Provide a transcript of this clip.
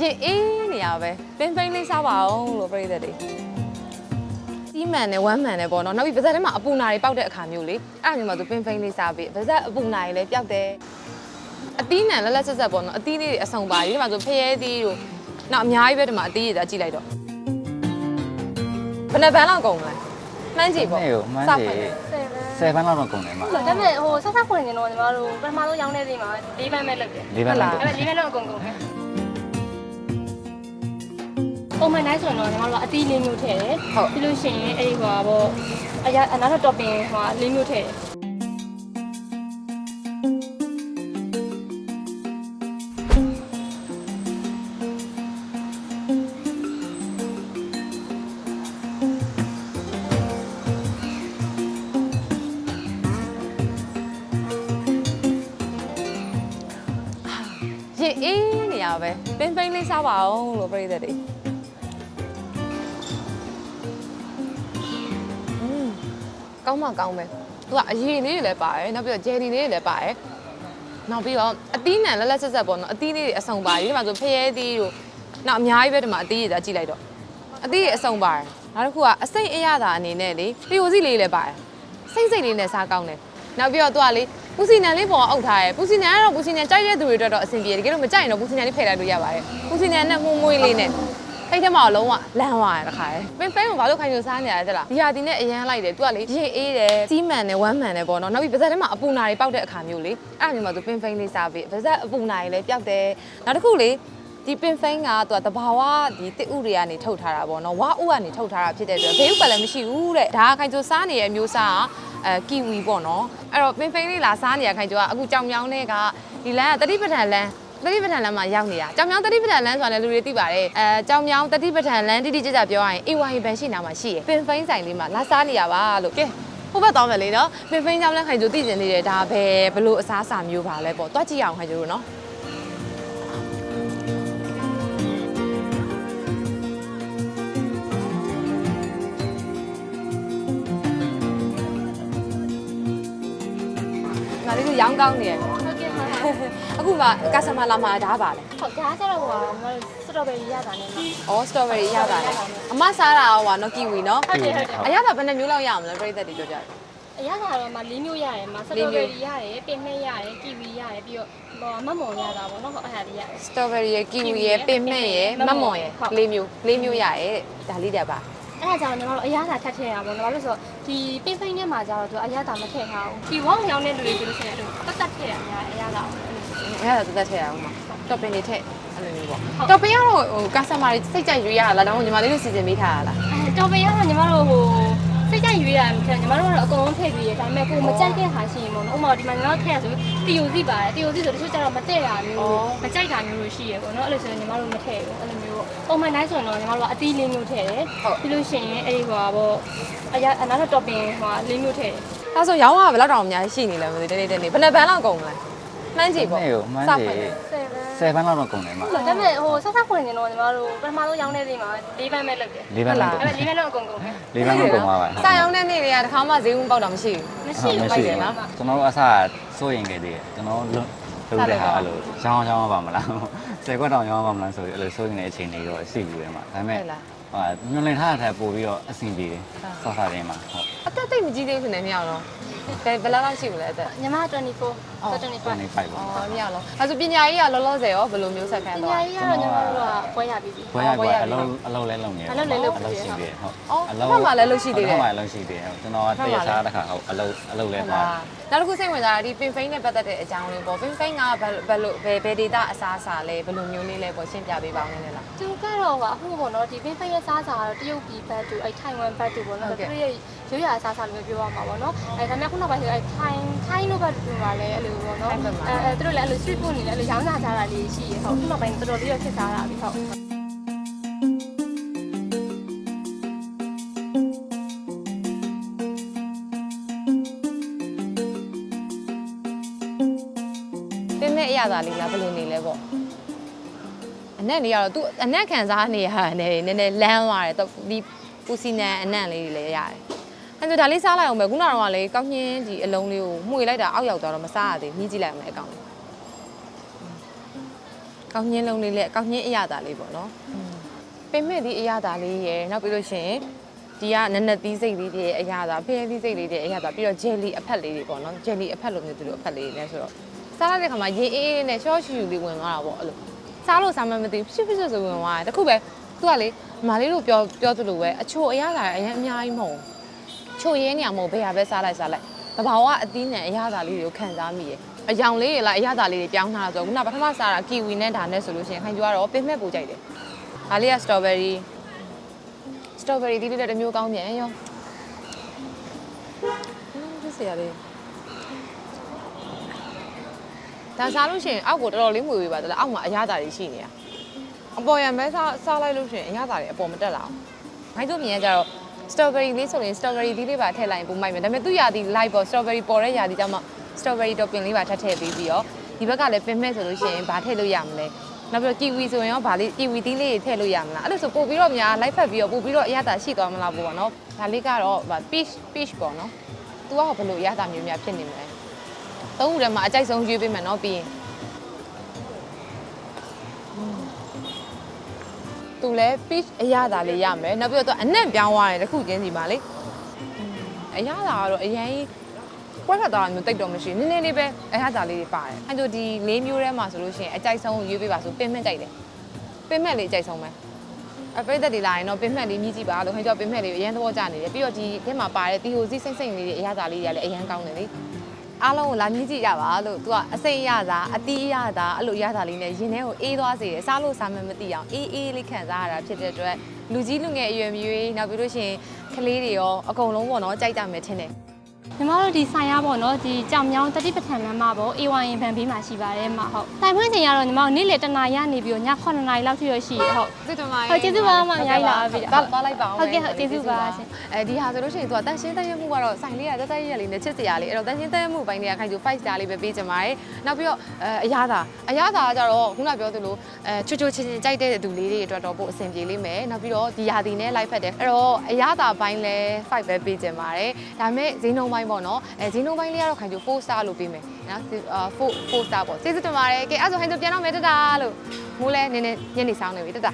ရင်အေးနေရပဲပင်ပိန်းလေးစားပါအောင်လို့ပြိတ္တတွေစီးမှန်နဲ့ဝမ်းမှန်နဲ့ပေါ့နော်နောက်ပြီးပါဇက်ထဲမှာအပူနာတွေပောက်တဲ့အခါမျိုးလေအဲ့ဒါမျိုးမှသူပင်ပိန်းလေးစားပြီးပါဇက်အပူနာတွေလည်းပျောက်တယ်အသီးနံလက်လက်ဆက်ဆက်ပေါ့နော်အသီးလေးတွေအဆုံပါဒီမှာဆိုဖရဲသီးတို့နောက်အများကြီးပဲဒီမှာအသီးတွေဒါကြည့်လိုက်တော့ဘယ်နှပန်းလောက်ကုန်မလဲမှန်းကြည့်ပေါ့နေ့ကိုမှန်းစစီဖွင့်တယ်ဆယ်ဘန်းလောက်တော့ကုန်တယ်မှာဒါပေမဲ့ဟိုဆက်ဆက်ဖွင့်နေတော့ညီမတို့ပထမဆုံးရောင်းတဲ့နေ့မှာ၄ဘန်းပဲလုပ်တယ်လေးဘန်းလောက်အဲ့ဒါ၄ဘန်းတော့အကုန်ကုန်တယ် ပုံမှန်တိုင်းဆိုရင်တော့ညီမတို့ကအသီးလေးမျိုးထည့်တယ်ဟုတ်ပြီးလို့ရှိရင်အဲ့ဒီဟိုပေါ့အရာအနာတော့ topping ဟိုလေးမျိုးထည့်တယ်ရင်အေးနေရပဲပင်ပိန်းလေးစားပါအောင်လို့ပြိတ္တတွေอื ကောင်းမှကောင်းပဲသူကအရင်လေးတွေလည်းပါတယ်နောက်ပြီးတော့ဂျယ်ဒီလေးတွေလည်းပါတယ်နောက်ပြီးတော့အသီးနံလက်လက်ဆက်ဆက်ပေါ့နော်အသီးလေးတွေအဆုံပါတယ်ဒီမှာဆိုဖရဲသီးတို့နောက်အများကြီးပဲဒီမှာအသီးတွေဒါကြည့်လိုက်တော့အသီးတွေအဆုံပါတယ်နောက်တစ်ခုကအစိတ်အရသာအနေနဲ့လေပီယိုစီလေးလည်းပါတယ်စိတ်စိတ်လေးနဲ့စားကောင်းတယ်နောက်ပြီးတော့သူကလေပူစီနံလေးပေါ်အုပ်ထားတယ်ပူစီနံကတော့ပူစီနံကြိုက်တဲ့သူတွေအတွက်တော့အဆင်ပြေတယ်တကယ်လို့မကြိုက်ရင်တော့ပူစီနံလေးဖယ်လိုက်လို့ရပါတယ်ပူစီနံနဲ့မှုမွေးလေးနဲ့ အဲ့ထဲမှာတော့လုံးဝလမ်းသွားရတခါရယ်ပင်ဖိန်းကိုဘာလို့ခိုင်းလို့စားနေရလဲတဲ့လားဒီဟာဒီနဲ့အရန်လိုက်တယ်သူကလေရေအေးတယ်စီးမှန်တယ်ဝမ်းမှန်တယ်ပေါ့နော်နောက်ပြီးပါဇက်ထဲမှာအပူနာတွေပောက်တဲ့အခါမျိုးလေအဲ့ဒါမျိုးမှာသူပင်ဖိန်းလေးစားပြီးပါဇက်အပူနာတွေလည်းပျောက်တယ်နောက်တစ်ခုလေဒီပင်ဖိန်းကသူကတဘာဝဒီတစ်ဥတွေကနေထုတ်ထားတာပေါ့နော်ဝါဥကနေထုတ်ထားတာဖြစ်တဲ့အတွက်ဘေးဥပတ်လည်းမရှိဘူးတဲ့ဒါကခိုင်ကျိုစားနေရဲ့အမျိုးစားကအဲကီဝီပေါ့နော်အဲ့တော့ပင်ဖိန်းလေးလာစားနေရခိုင်ကျိုကအခုကြောင်မြောင်းတဲ့ကဒီလမ်းကတတိပဋ္ဌာန်လမ်း တတိပဋ္ဌာန်လမ်းမှာရောက်နေတာကြောင်မြောင်းတတိပဋ္ဌာန်လမ်းဆိုတာလည်းလူတွေသိပါတယ်အဲကြောင်မြောင်းတတိပဋ္ဌာန်လမ်းတိတိကျကျပြောရရင် AYA ဘန်ရှိနာမှာရှိရယ်ပင်ဖိန်းဆိုင်လေးမှာလာစားနေရပါလို့ကဲဟိုဘက်တောင်းမယ်လေနော်ပင်ဖိန်းကြောင်းလဲခိုင်ကျိုသိကျင်နေတယ်ဒါပဲဘလို့အစားအစာမျိုးပါလဲပေါ့တွားကြည့်အောင်ခိုင်ကျိုတို့နော်ငါလေးတို့ရောင်းကောင်းနေရယ်ဟုတ်ကဲ့ပါ အခုမှကာစတမာလာမှာဒါပါလေဟုတ်ဒါကျတော့ဟိုညီမတို့စတော်ဘယ်ရီရတာနဲ့ဟုတ်။အော်စတော်ဘယ်ရီရတာလေ။အမစားတာဟိုကနော်ကီဝီနော်တယ်ဟုတ်တယ်။အရသာဘယ်နှမျိုးလောက်ရအောင်လဲပြိသက်တွေပြောကြတယ် အရသာတော့မှ၄မျိုးရတယ်မှာစတော်ဘယ်ရီရတယ်ပင်မဲ့ရတယ်ကီဝီရတယ်ပြီးတော့ဟိုမမွန်ရတာပေါ့နော်ဟုတ်အဲ့ဒါလေးရတယ်။စတော်ဘယ်ရီရယ်ကီဝီရယ်ပင်မဲ့ရယ်မမွန်ရယ်၄မျိုး၄မျိုးရရဲ့ဒါလေးတက်ပါ အဲ့ဒါကြောင့်ညီမတို့အရသာထပ်ထည့်ရပါဘော။ဘာလို့လဲဆိုတော့ဒီပင်ဖိန်းထဲမှာကျတော့သူအရသာမထည့်ထားဘူး။ဒီဝေါင်းရောင်းတဲ့လူတွေဆိုလို့ရှိရင်အဲ့လိုတတ်တတ်ထည့်ရများအရသာကိုအဲ့လို။အရသာသက်သက်ထည့်ရအောင်ပါ။တော့ပင်တွေထည့်အဲ့လိုမျိုးပေါ့။တော့ပင်ကတော့ဟိုကာစတမာတွေစိတ်ကြိုက်ရွေးရတာလားဒါမှမဟုတ်ညီမလေးတို့စီစဉ်ပေးထားတာလားအဲတော်ပင်ကတော့ညီမတို့ဟို စိတ်ကြိုက်ရွေးရတယ်မထည့်ညီမတို့ကတော့အကုန်လုံးထည့်ပြီးရဒါပေမဲ့ကိုမကြိုက်တဲ့ဟာရှိရင်ပေါ့နော်။ဥပမာဒီမှာညီမတို့ထည့်ရဆိုတီယိုစီပါတယ်တီယိုစီဆိုတချို့ကျတော့မတည့်တာမျိုးမကြိုက်တာမျိုးလို့ရှိရပေါ့နော်။အဲ့လိုဆိုရင်ညီမတို့မထည့်ဘူးအဲ့လိုမျိုးပုံမှန်တိုင်းဆိုရင်တော့ညီမတို့ကအသီးလေးမျိုးထည့်တယ်။ပြီးလို့ရှိရင်အဲ့ဒီဟိုပါပေါ့အရာအနာတော့ topping ဟိုလေးမျိုးထည့်တယ်။ဒါဆိုရောင်းရဘယ်လောက်တောင်အများကြီးရှိနေလဲမသိတဲ့နေ့တဲ့နေ့ဘယ်နှပန်းလောက်ကုန်မလဲ။ မှန်းကြည့်ပေါ့နေ့ကိုမှန်းစီဖွင့်တယ်7ဆယ်ဘန်းလောက်တော့ကုန်တယ်မှာဒါပေမဲ့ဟိုဆက်ဆက်ဖွင့်နေတော့ညီမတို့ပထမဆုံးရောင်းတဲ့နေ့မှာ၄ဘန်းပဲလုပ်တယ်လေးဘန်းလောက်။ကုန်အဲ့ဒါ၄ဘန်းတော့အကုန်ကုန်တယ်လေးဘန်းလောက်ကုန်ပါပါစာရောင်းတဲ့နေ့တွေကတစ်ခါမှဈေးဦးပေါက်တာမရှိဘူး။မရှိမဘူးရှိပဲဘူးနော်ကျွန်တော်တို့အစားစိုးရင်ခဲ့သေးတယ်ကျွန်တော်တို့လုံးတဲ့ဟာအဲ့လိုရောင်းရောင်းပါမလားဆယ်ခွက်တောင်ရောင်းပါမလားဆိုပြီးအဲ့လိုစိုးရင်တဲ့အချိန်တွေတော့ရှိဘူးတယ်မှာဒါပေမဲ့ဟုတ်လားဟာညွန်လင်ထားတဲ့ပို့ပြီးတော့အဆင်ပြေတယ်ဆော့ဆော့လေးမှာဟုတ်အသက်သိပ်မကြီးသေးဘူးနဲ့မြောက်တော့ ဘယ်ဘယ်လောက်လောက်ရှိမလဲအသက်ညီမ24အော်25 25ပါအော်မြောက်လုံးအဲဆိုပညာရေးကလောလောဆယ်ရောဘယ်လိုမျိုးဆက်ခံပတော့ ညာရေးကတော့ညီမတို့ကပွဲရပြီးပြီ ဘွဲရဘွဲအလုံးအလုံးလဲလုံးနေတယ်အလုံးလဲလုံးအလုံးရှိသေးတယ်ဟုတ်အော်ဘက်မှာလည်းလုပ်ရှိသေးတယ်ဘက်မှာလည်းရှိသေးတယ်ဟုတ်ကျွန်တော်ကတရစားတစ်ခါဟုတ်အလုံးအလုံးလဲသွားတယ် နောက်တစ်ခုစိတ်ဝင်စားတာဒီပင်ဖိန်းနဲ့ပတ်သက်တဲ့အကြောင်းလေးပေါ့ပင်ဖိန်းကဘယ်ဘယ်လိုဘယ်ဘယ်ဒေတာအစားအစာလဲဘယ်လိုမျိုးလေးလဲပေါ့ရှင်းပြပေးပါဦးနည်းနည်းလား သူကတော့ကအခုပေါ့နော်ဒီပင်ဖိတ်ရဲ့စားစာကတော့တရုတ်ပြည်ဘတ်တူအဲထိုင်ဝမ်ဘတ်တူပေါ့နော်ဟုတ်ကဲ့သူတို့ရဲ့ ရိုးရာအစားအစာလိုမျိုးပြောရမှာပေါ့နော်အဲဒါပေမဲ့ခုနောက်ပိုင်းဆိုအဲထိုင်ထိုင်လို့ဘတ်တူပါလေအဲ့လိုပေါ့နော်ထိုင်းဘက်မှာအဲအဲသူတို့လည်းအဲ့လို street food နေလည်းအဲ့လိုရောင်းစားကြတာလေးရှိရဟုတ်ခုနောက်ပိုင်းတော်တော်လေးတော့ဖြစ်စားတာပြီဟုတ်ပင်မဲ့အရသာလေးလားဘယ်လိုနေလဲပေါ့အနက်နေရတော့သူအနက်ခံစားနေရတာနည်းနည်းနည်းလမ်းသွားတယ်တော့ဒီပူစီနန်အနက်လေးတွေလည်းရတယ် အဲဆိုဒါလေးစားလိုက်အောင်ပဲခုနကတော့လေကောက်ညင်းဒီအလုံးလေးကိုမှုေလိုက်တာအောက်ရောက်သွားတော့မစားရသေးဘူးညှိကြည့်လိုက်အောင်လေအကောင်လေးကောင်းညင်းလုံးလေးနဲ့ကောင်းညင်းအရသာလေးပေါ့နော်ပင်မဲ့ဒီအရသာလေးရယ်နောက်ပြီးလို့ရှိရင်ဒီကနက်နက်သီးစိတ်လေးတွေအရသာဖျဲသီးစိတ်လေးတွေအရသာပြီးတော့ဂျယ်လီအဖက်လေးတွေပေါ့နော်ဂျယ်လီအဖက်လိုမျိုးသူတို့အဖက်လေးတွေနဲ့ဆိုတော့စားလိုက်တဲ့ခါမှာရေအေးအေးနဲ့ရှော့ရှူရှူလေးဝင်သွားတာပေါ့အဲ့လိုစားလို့စားမှမသိဘူးဖြစ်ဖြစ်ဆိုဝင်သွားတယ်တခုပဲသူကလေမာလေးတို့ပြောပြောသလိုပဲအချိုအရသာအရင်အများကြီးမဟုတ်ဘူး ချိုရဲနေရမဟုတ်ဘယ်ဟာပဲစားလိုက်စားလိုက်တဘာဝအသီးနဲ့အရသာလေးတွေကိုခံစားမိရဲ့အယောင်လေးတွေလားအရသာလေးတွေပြောင်းထားတာဆိုတော့ခုနပထမစားတာကီဝီနဲ့ဒါနဲ့ဆိုလို့ရှိရင်ခိုင်ကျူကတော့ပင်မဲ့ပူကြိုက်တယ်ဒါလေးကစတော်ဘယ်ရီစတော်ဘယ်ရီဒီလေးလည်းတစ်မျိုးကောင်းပြန်ရောဒီစရာလေးဒါစားလို့ရှိရင်အောက်ကိုတော်တော်လေးမွေဝေးပါတလားအောက်မှာအရသာတွေရှိနေတာအပေါ်ရံပဲစားစားလိုက်လို့ရှိရင်အရသာတွေအပေါ်မတက်လာအောင်ခိုင်ကျူမြင်ရကြတော့ strawberry လေးဆိုရင် strawberry ဒီလေးပါထည့်လိုက်ရင်ပုံမိုက်မယ်ဒါပေမဲ့သူ့ယာဒီ live ပေါ် strawberry ပေါ်တဲ့ယာဒီကြောင့်မှ strawberry topping လေးပါထပ်ထည့်ပေးပြီးတော့ဒီဘက်ကလည်းပင်မဲ့ဆိုလို့ရှိရင်ဘာထည့်လို့ရမလဲနောက်ပြီးတော့ kiwi ဆိုရင်ရောဗာလေး kiwi သီးလေးတွေထည့်လို့ရမလားအဲ့လိုဆိုပို့ပြီးတော့များ live ဖက်ပြီးတော့ပို့ပြီးတော့အရသာရှိသွားမလားပေါ့နော်ဒါလေးကတော့ဗာ peach peach ပေါ့နော် तू ကဘယ်လိုအရသာမျိုးများဖြစ်နေမလဲသုံးခုထဲမှာအကြိုက်ဆုံးရွေးပေးမယ်နော်ပြီးရင် သူလည်း peach အရသာလေးရမယ်နောက်ပြီးတော့သူအနံ့ပြောင်းသွားတယ်တစ်ခုချင်းစီပါလေအရသာကတော့အရင်ကွက်ခတ်သွားတာမျိုးတိတ်တော့မရှိဘူးနည်းနည်းလေးပဲအရသာလေးတွေပါတယ်အဲတို့ဒီလေးမျိုးထဲမှာဆိုလို့ရှိရင်အကြိုက်ဆုံးရွေးပေးပါဆိုပင်မဲ့ကြိုက်တယ်ပင်မဲ့လေးအကြိုက်ဆုံးပဲအပိတ်သက်တွေလာရင်တော့ပင်မဲ့လေးမြည်ကြည့်ပါလို့ခင်ဗျာပင်မဲ့လေးကိုအရင်သဘောကျနေတယ်ပြီးတော့ဒီထဲမှာပါတဲ့တီဟိုစီစိမ့်စိမ့်လေးတွေအရသာလေးတွေကလည်းအရင်ကောင်းတယ်လေ အားလုံးကိုလာမြည်ကြည့်ကြပါလို့ तू ကအစိမ့်ရတာအတီးရတာအဲ့လိုရတာလေးနဲ့ရင်ထဲကိုအေးသွားစေတယ်စားလို့စားမှမသိအောင်အေးအေးလေးခံစားရတာဖြစ်တဲ့အတွက်လူကြီးလူငယ်အရွယ်မျိုးကြီးနောက်ပြီးလို့ရှိရင်ကလေးတွေရောအကုန်လုံးပေါ့နော်ကြိုက်ကြမယ်ထင်တယ် ညီမတို့ဒီဆိုင်ရပေါ့နော်ဒီကြောင်မြောင်းတတိပဋ္ဌာန်လမ်းမပေါ့ A1 ရင်ဗန်ဘေးမှာရှိပါတယ်မှာဟုတ်တိုင်ဖွင့်ချိန်ကတော့ညီမတို့နေ့လယ်တနာရနေပြီးတော့ည9နာရီလောက်ထိရရှိရဟုတ်ကျေးဇူးပါဟုတ်ကျေးဇူးပါအမအများကြီးလာပါပြီသွားသွားလိုက်ပါအောင်ဟုတ်ကဲ့ဟုတ်ကျေးဇူးပါရှင်အဲဒီဟာဆိုလို့ရှိရင်သူကတန်ရှင်းတန်ရမှုကတော့ဆိုင်လေးကတက်တက်ရက်လေးနဲ့ချစ်စရာလေးအဲ့တော့တန်ရှင်းတန်ရမှုပိုင်းတွေကခိုင်သူ5 star လေးပဲပေးချင်ပါတယ်နောက်ပြီးတော့အဲအရသာအရသာကကြတော့ခုနပြောသလိုအဲချွတ်ချွတ်ချင်းချင်းကြိုက်တဲ့သူလေးတွေအတွက်တော့ပို့အဆင်ပြေလိမ့်မယ်နောက်ပြီးတော့ဒီဟာဒီနဲ့ live ဖက်တယ်အဲ့တော့အရသာပိုင်းလဲ5ပဲပေးချင်ပါတယ်ဒါပေမဲ့ဈေးနှုန်းပိုင်းပေါ့နော်အဲဈေးနှုန်းပိုင်းလေးကတော့ခိုင်သူ4 star လို့ပေးမယ်နော်4 4 star ပေါ့ကျေးဇူးတင်ပါတယ်ကဲအဲ့ဒါဆိုခိုင်သူပြန်တော့မယ်တတာလို့မိုးလဲနည်းနည်းညနေဆောင်နေပြီတတာ